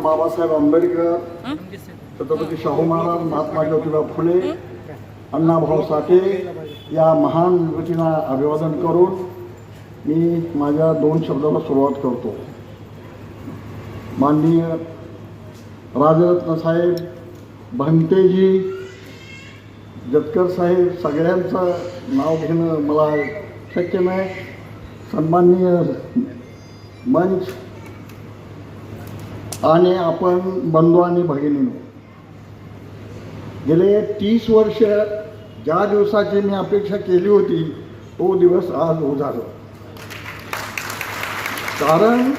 बाबासाहेब आंबेडकर छत्रपती शाहू महाराज महात्मा ज्योतिबा फुले अण्णाभाऊ साठे या महान विभूतींना अभिवादन करून मी माझ्या दोन शब्दाला सुरुवात करतो. माननीय राजरत्न साहेब भंतेजी जतकर साहेब सगळ्यांचं नाव घेणं मला शक्य नाही. सन्माननीय मंच आणि आपण बंधू आणि भगिनीनो गेले तीस वर्ष ज्या दिवसाची मी अपेक्षा केली होती तो दिवस आज उजाडला कारण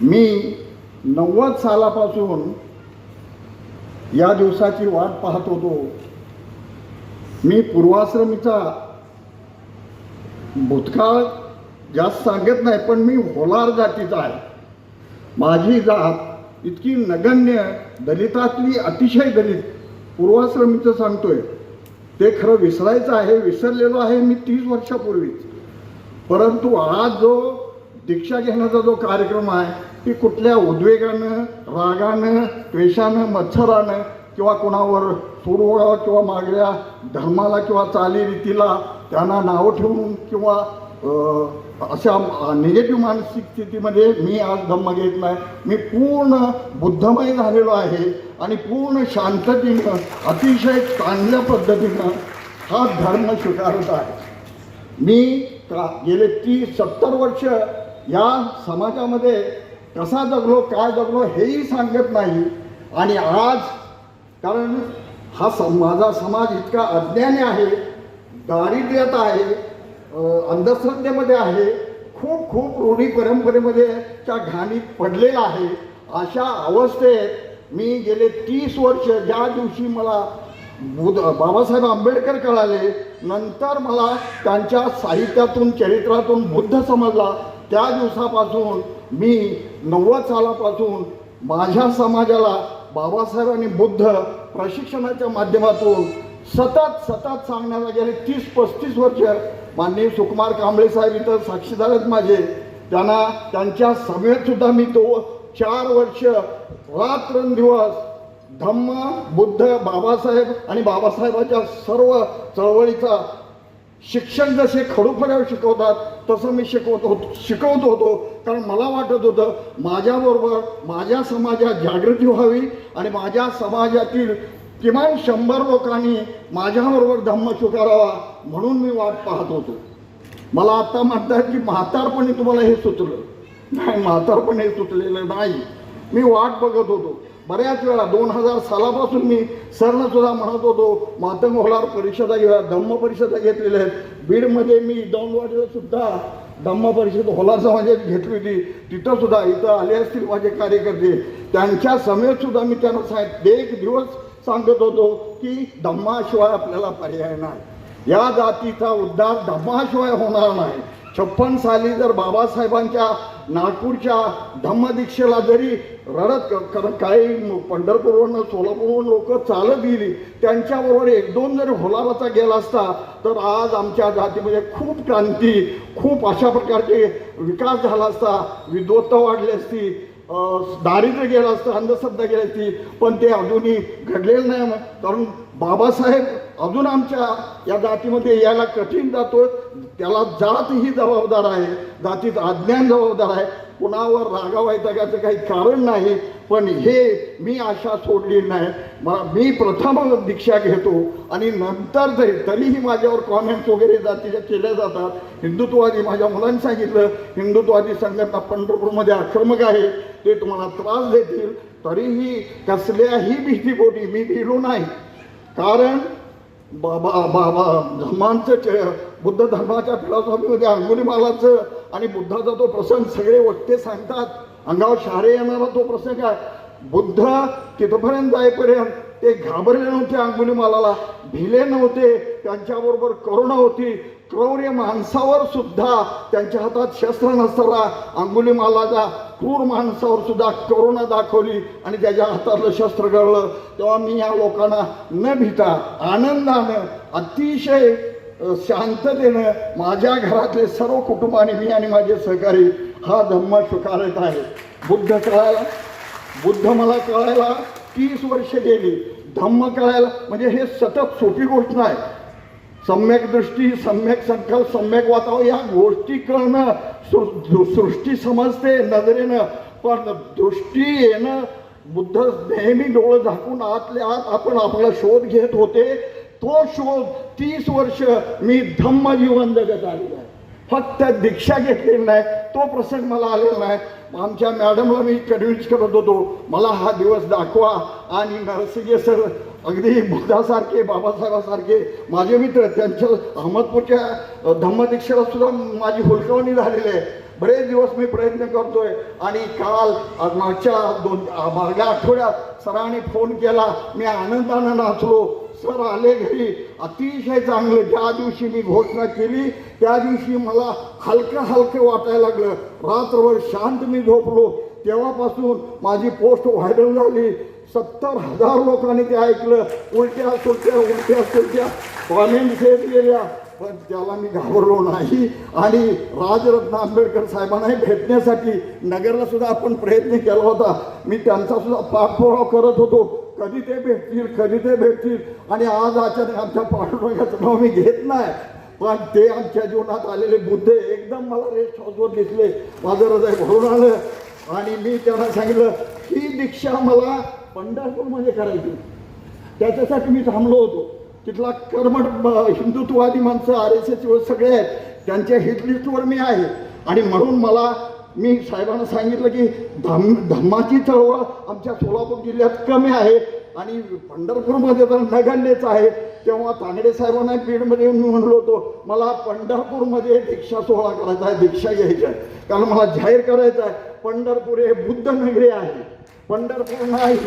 मी नव्वद सालापासून या दिवसाची वाट पाहत होतो. मी पूर्वाश्रमीचा भूतकाळ जास्त सांगत नाही पण मी होलार जातीचा आहे. माझी जात इतकी नगण्य दलितातली अतिशय दलित. पूर्वाश्रमीचं सांगतोय. ते खरं विसरायचं आहे विसरलेलो आहे मी तीस वर्षापूर्वीच परंतु आज जो दीक्षा घेण्याचा जो कार्यक्रम आहे ती कुठल्या उद्वेगानं रागानं द्वेषानं मत्सरानं किंवा कोणावर सुरवळा किंवा मागल्या धर्माला किंवा चालीरीतीला त्यांना नावं ठेवून किंवा अशा निगेटिव्ह मानसिक स्थितीमध्ये मी आज धम्म घेतला आहे मी पूर्ण बुद्धमय झालेलो आहे आणि पूर्ण शांततेनं अतिशय चांगल्या पद्धतीनं हा धर्म स्वीकारत आहे. मी का गेले तीस सत्तर वर्ष या समाजामध्ये कसा जगलो काय जगलो हेही सांगत नाही. आणि आज कारण हा सम माझा समाज इतका अज्ञानी आहे दारिद्र्यात आहे अंधश्रद्धेमध्ये आहे. खूप खूप रूढी परंपरेमध्ये च्या घाणीत पडलेला आहे. अशा अवस्थेत मी गेले तीस वर्ष ज्या दिवशी मला बुध बाबासाहेब आंबेडकर कळाले नंतर मला त्यांच्या साहित्यातून चरित्रातून बुद्ध समजला. त्या दिवसापासून मी नव्वद सालापासून माझ्या समाजाला बाबासाहेब आणि बुद्ध प्रशिक्षणाच्या माध्यमातून सतत सतत सांगण्याला गेले तीस पस्तीस वर्ष माननीय सुकुमार कांबळे साहेब इथं साक्षीदार आहेत माझे. त्यांना त्यांच्या सभेतसुद्धा मी तो चार वर्ष रात्रंदिवस धम्म बुद्ध बाबासाहेब आणि बाबासाहेबाच्या सर्व चळवळीचा शिक्षण जसे खडूफड्यावर शिकवतात तसं मी शिकवत होतो शिकवत होतो. कारण मला वाटत होतं माझ्याबरोबर माझ्या समाजात जागृती व्हावी आणि माझ्या समाजातील किमान शंभर लोकांनी माझ्याबरोबर धम्म स्वीकारावा म्हणून मी वाट पाहत होतो. मला आता म्हणतात की म्हातारपणी तुम्हाला हे सुचलं. नाही म्हातारपणी हे सुचलेलं नाही. मी वाट बघत होतो. बऱ्याच वेळा दोन हजार सालापासून मी सरनं सुद्धा म्हणत होतो मातंग होणार परिषदा घेऊया धम्म परिषदा घेतलेल्या आहेत. बीडमध्ये मी दौंडवाडीला सुद्धा धम्म परिषद होलार समाजात घेतली होती. तिथं सुद्धा इथं आले असतील माझे कार्यकर्ते. त्यांच्या समेत सुद्धा मी त्यांना सांग एक दिवस सांगत होतो की धम्माशिवाय आपल्याला पर्याय नाही. या जातीचा उद्धार धम्माशिवाय होणार नाही. छप्पन साली जर बाबासाहेबांच्या नागपूरच्या धम्मदीक्षेला जरी रडत कारण काही पंढरपूरवरनं सोलापूरवरून लोक चालत गेली त्यांच्याबरोबर एक दोन जरी होलावाचा गेला असता तर आज आमच्या जातीमध्ये खूप क्रांती खूप अशा प्रकारचे विकास झाला असता विद्वत्ता वाढली असती दारिद्र्य गेलं असतं अंधश्रद्धा गेली असती पण ते अजूनही घडलेलं नाही कारण बाबासाहेब अजून आमच्या या जातीमध्ये यायला कठीण जातो त्याला जात ही जबाबदार आहे जातीत अज्ञान जबाबदार आहे. कुणावर रागावायचं काही कारण नाही. पण हे मी आशा सोडली नाही. मला मी प्रथम दीक्षा घेतो आणि नंतर जरी तरीही माझ्यावर कॉमेंट्स वगैरे जातीच्या केल्या जातात. हिंदुत्ववादी माझ्या मुलांनी सांगितलं हिंदुत्ववादी संघटना पंढरपूरमध्ये आक्रमक आहे ते तुम्हाला त्रास देतील. तरीही कसल्याही भीतीपोटी मी भिलो नाही. कारण बाबा बाबा धर्मांचं बुद्ध धर्माच्या फिलॉसॉफीमध्ये अंगुलीमालाचं आणि बुद्धाचा तो प्रसंग सगळे वक्ते सांगतात. अंगावर शहारे येणारा तो प्रसंग आहे. बुद्ध तिथपर्यंत जाईपर्यंत ते घाबरले नव्हते अंगुलीमालाला. भिले नव्हते. त्यांच्याबरोबर करुणा होती. क्रौर्य माणसावर सुद्धा त्यांच्या हातात शस्त्र नसताना अंगुलीमालाच्या क्रूर माणसावर सुद्धा करुणा दाखवली आणि त्याच्या हातातलं शस्त्र गळलं तेव्हा मी या लोकांना न भिता आनंदानं अतिशय शांततेनं माझ्या घरातले सर्व कुटुंबाने मी आणि माझे सहकारी हा धम्म स्वीकारत आहे. बुद्ध कळायला बुद्ध मला कळायला तीस वर्ष गेली. धम्म कळायला म्हणजे हे सतत सोपी गोष्ट नाही. सम्यक दृष्टी सम्यक संकल्प सम्यक वातावरण या गोष्टी कळणं सृ- सृष्टी समजते नजरेनं. पण दृष्टी येणं बुद्ध नेहमी डोळं झाकून आतल्या आत आपण आपला शोध घेत होते तो शोध तीस वर्ष मी धम्म जीवन जगत आलेलं आहे. फक्त दीक्षा घेतलेली नाही तो प्रसंग मला आलेला नाही. आमच्या मॅडमला मी कन्व्हिन्स करत होतो मला हा दिवस दाखवा. आणि नरसिंगे सर अगदी बुद्धासारखे बाबासाहेबासारखे माझे मित्र त्यांच्या अहमदपूरच्या धम्मदीक्षेला सुद्धा माझी हुलकवणी झालेली आहे. बरेच दिवस मी प्रयत्न करतोय. आणि काल मागच्या दोन मागल्या आठवड्यात सरांनी फोन केला. मी आनंदानं नाचलो. सर आले घरी. अतिशय चांगलं. ज्या दिवशी मी घोषणा केली त्या दिवशी मला हलकं हलकं वाटायला लागलं. रात्रभर शांत मी झोपलो. तेव्हापासून माझी पोस्ट व्हायरल झाली. सत्तर हजार लोकांनी ते ऐकलं. उलट्या सुलट्या उलट्या सुलट्या. कॉमेंट येत गेल्या. पण त्याला मी घाबरलो नाही. आणि राजरत्न आंबेडकर साहेबांनाही भेटण्यासाठी नगरला सुद्धा आपण प्रयत्न केला होता. मी त्यांचा सुद्धा पाठपुरावा करत होतो. कधी ते भेटतील कधी ते भेटतील? आणि आज अचानक आमच्या पाठपुराव्याचं नाव मी घेत नाही. पण ते आमच्या जीवनात आलेले बुद्ध एकदम मला रेस्ट हाऊसवर दिसले. माझं हृदय भरून आलं. आणि मी त्यांना सांगितलं ही दीक्षा मला पंढरपूरमध्ये करायची त्याच्यासाठी मी थांबलो होतो. तिथला कर्मठ हिंदुत्ववादी माणसं आर एस एस सगळे आहेत. त्यांच्या हिटलिस्टवर मी आहे. आणि म्हणून मला मी साहेबांना सांगितलं की धम धम्माची चळवळ आमच्या सोलापूर जिल्ह्यात कमी आहे आणि पंढरपूरमध्ये तर नगण्यच आहे. तेव्हा तांगडे साहेबांना बीडमध्ये येऊन मी म्हणलो होतो मला पंढरपूरमध्ये दीक्षा सोहळा करायचा आहे दीक्षा घ्यायची आहे. कारण मला जाहीर करायचं आहे पंढरपूर हे बुद्ध नगरी आहे. पंढरपूर नाही.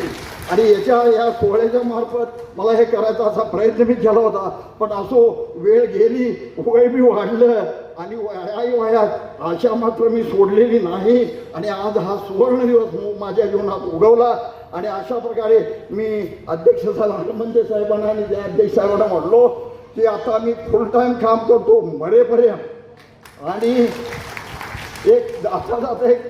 आणि याच्या या सोहळ्याच्या मार्फत मला हे करायचा असा प्रयत्न मी केला होता. पण असो वेळ गेली वय बी वाढलं आणि वयाही वयात आशा मात्र मी सोडलेली नाही. आणि आज हा सुवर्ण दिवस मो- माझ्या जीवनात उगवला. आणि अशा प्रकारे मी अध्यक्ष साहेब हनुमंते साहेबांना आणि त्या अध्यक्ष साहेबांना म्हटलो की आता मी फुल टाईम काम करतो मरेपर्यंत. आणि एक असा जात एक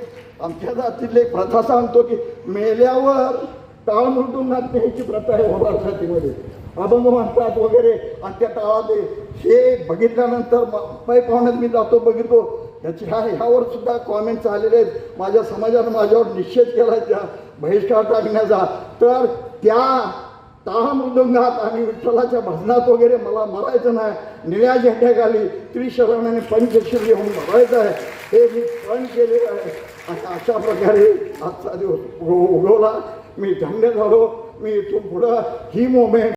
आमच्या जातीतली एक प्रथा सांगतो की मेल्यावर टाळ मृदुंगात न्यायची प्रथा आहे होणार जातीमध्ये अभंग म्हणतात वगैरे आणि त्या टाळात हे बघितल्यानंतर पै पाहुण्यात मी जातो बघितो. याची ह्या ह्यावर सुद्धा कॉमेंट्स आलेले आहेत. माझ्या समाजानं माझ्यावर निषेध केला त्या बहिष्कार टाकण्याचा. तर त्या टाळ मृदंगात आणि विठ्ठलाच्या भजनात वगैरे मला मरायचं नाही. निळ्या झेंड्याखाली त्रिशरण आणि पंचशील येऊन मरायचं आहे. हे मी पण केलेलं आहे. आणि अशा प्रकारे आजचा दिवस उगवला. मी धन्य झालो. मी इथून पुढं ही मोमेंट